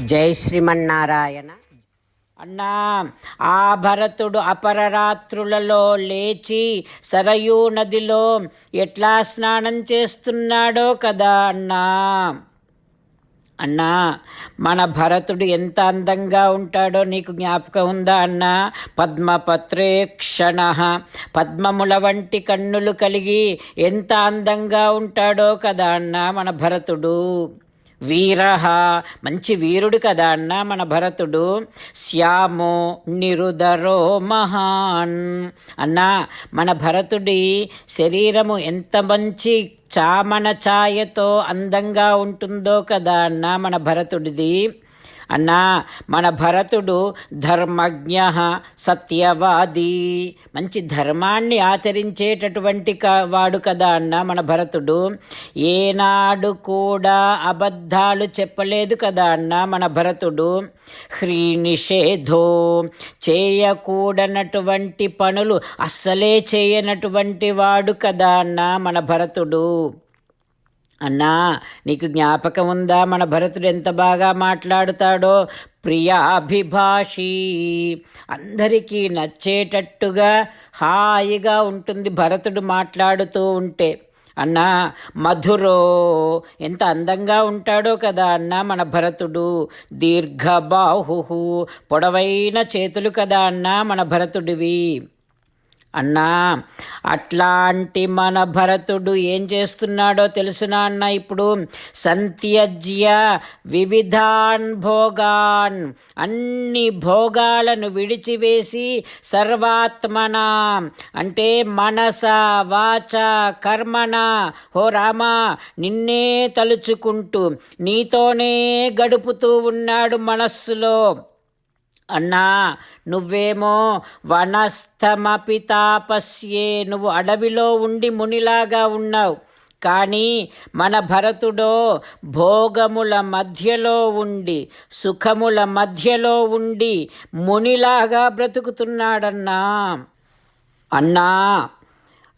జై శ్రీమన్నారాయణ. అన్నా ఆ భరతుడు అపరరాత్రులలో లేచి సరయూ నదిలో ఎట్లా స్నానం చేస్తున్నాడో కదా అన్నా. అన్నా మన భరతుడు ఎంత అందంగా ఉంటాడో నీకు జ్ఞాపకం ఉందా అన్నా? పద్మపత్రేక్షణ పద్మముల వంటి కన్నులు కలిగి ఎంత అందంగా ఉంటాడో కదా అన్నా మన భరతుడు. వీరహ మంచి వీరుడు కదా అన్న మన భరతుడు. శ్యామో నిరుదరో మహాన్. అన్నా మన భరతుడి శరీరము ఎంత మంచి చామన ఛాయతో అందంగా ఉంటుందో కదా అన్న మన భరతుడిది. అన్నా మన భరతుడు ధర్మజ్ఞ సత్యవాది. మంచి ధర్మాన్ని ఆచరించేటటువంటి క- వాడు కదా అన్న మన భరతుడు. ఏనాడు కూడా అబద్ధాలు చెప్పలేదు కదా అన్న మన భరతుడు. హ్రీ నిషేధో చేయకూడనటువంటి పనులు అస్సలే చేయనటువంటి వాడు కదా అన్న మన భరతుడు. అన్నా నీకు జ్ఞాపకం ఉందా? మన భరతుడు ఎంత బాగా మాట్లాడుతాడో? ప్రియాభిభాషి. అందరికీ నచ్చేటట్టుగా హాయిగా ఉంటుంది భరతుడు మాట్లాడుతూ ఉంటే. అన్నా మధురో ఎంత అందంగా ఉంటాడో కదా అన్నా మన భరతుడు. దీర్ఘబాహు పొడవైన చేతులు కదా అన్నా మన భరతుడివి. అన్నా అట్లాంటి మన భరతుడు ఏం చేస్తున్నాడో తెలుసునా అన్న ఇప్పుడు? సంత్యజ్య వివిధాన్ భోగాన్. అన్ని భోగాలను విడిచివేసి సర్వాత్మన. అంటే మనస వాచ కర్మణ హో రామా నిన్నే తలుచుకుంటూ నీతోనే గడుపుతూ ఉన్నాడు మనస్సులో. అన్నా నువ్వేమో వనస్థమపి తాపస్యే నువ్వు అడవిలో ఉండి మునిలాగా ఉన్నావు. కానీ మన భరతుడో భోగముల మధ్యలో ఉండి సుఖముల మధ్యలో ఉండి మునిలాగా బ్రతుకుతున్నాడన్నా. అన్నా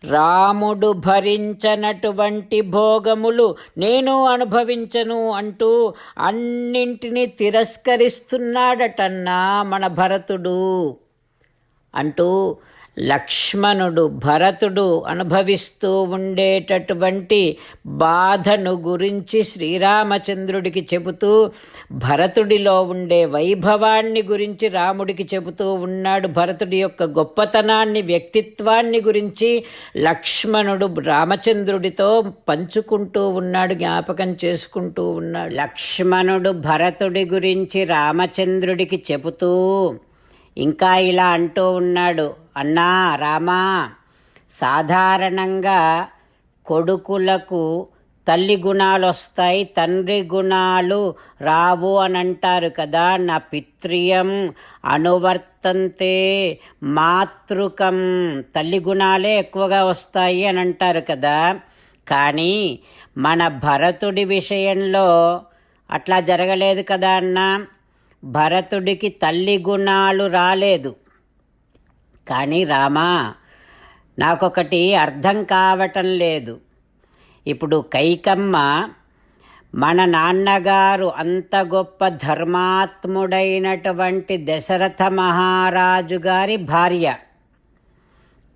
రాముడు భరించనటువంటి భోగములు నేను అనుభవించను అంటూ అన్నింటినీ తిరస్కరిస్తున్నాడటన్నా మన భరతుడు అంటూ లక్ష్మణుడు భరతుడు అనుభవిస్తూ ఉండేటటువంటి బాధను గురించి శ్రీరామచంద్రుడికి చెబుతూ భరతుడిలో ఉండే వైభవాన్ని గురించి రాముడికి చెబుతూ ఉన్నాడు. భరతుడి యొక్క గొప్పతనాన్ని వ్యక్తిత్వాన్ని గురించి లక్ష్మణుడు రామచంద్రుడితో పంచుకుంటూ ఉన్నాడు జ్ఞాపకం చేసుకుంటూ ఉన్నాడు. లక్ష్మణుడు భరతుడి గురించి రామచంద్రుడికి చెబుతూ ఇంకా ఇలా అంటూ ఉన్నాడు అన్నా రామా సాధారణంగా కొడుకులకు తల్లి గుణాలు వస్తాయి తండ్రి గుణాలు రావు అని అంటారు కదా నా పిత్రియం అనువర్తంతే మాతృకం తల్లి గుణాలే ఎక్కువగా వస్తాయి అని అంటారు కదా. కానీ మన భరతుడి విషయంలో అట్లా జరగలేదు కదా అన్నా. భరతుడికి తల్లి గుణాలు రాలేదు. కానీ రామా నాకొకటి అర్థం కావటం లేదు. ఇప్పుడు కైకమ్మ మన నాన్నగారు అంత గొప్ప ధర్మాత్ముడైనటువంటి దశరథ మహారాజు గారి భార్య.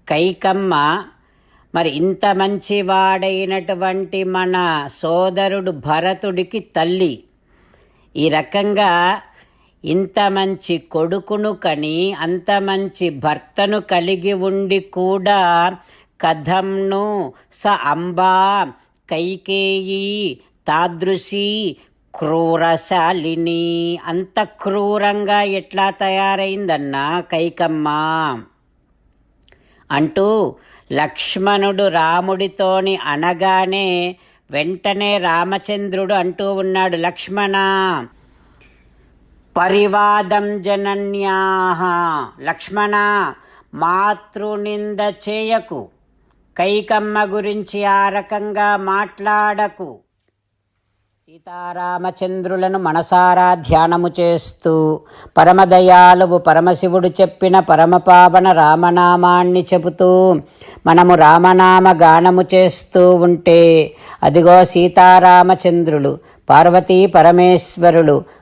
కైకమ్మ మరి ఇంత మంచివాడైనటువంటి మన సోదరుడు భరతుడికి తల్లి. ఈ రకంగా ఇంత మంచి కొడుకును కని అంత మంచి భర్తను కలిగి ఉండి కూడా కథంను స అంబా కైకేయి తాదృశీ క్రూరశాలిని. అంత క్రూరంగా ఎట్లా తయారైందన్నా కైకమ్మ? అంటూ లక్ష్మణుడు రాముడితోని అనగానే వెంటనే రామచంద్రుడు అంటూ ఉన్నాడు లక్ష్మణ పరివాదం జనన్యాహ. లక్ష్మణ మాతృనింద చేయకు. కైకమ్మ గురించి ఆ రకంగా మాట్లాడకు. సీతారామచంద్రులను మనసారా ధ్యానము చేస్తూ పరమదయాలువు పరమశివుడు చెప్పిన పరమపావన రామనామాన్ని చెబుతూ మనము రామనామ గానము చేస్తూ ఉంటే అదిగో సీతారామచంద్రులు పార్వతీ పరమేశ్వరులు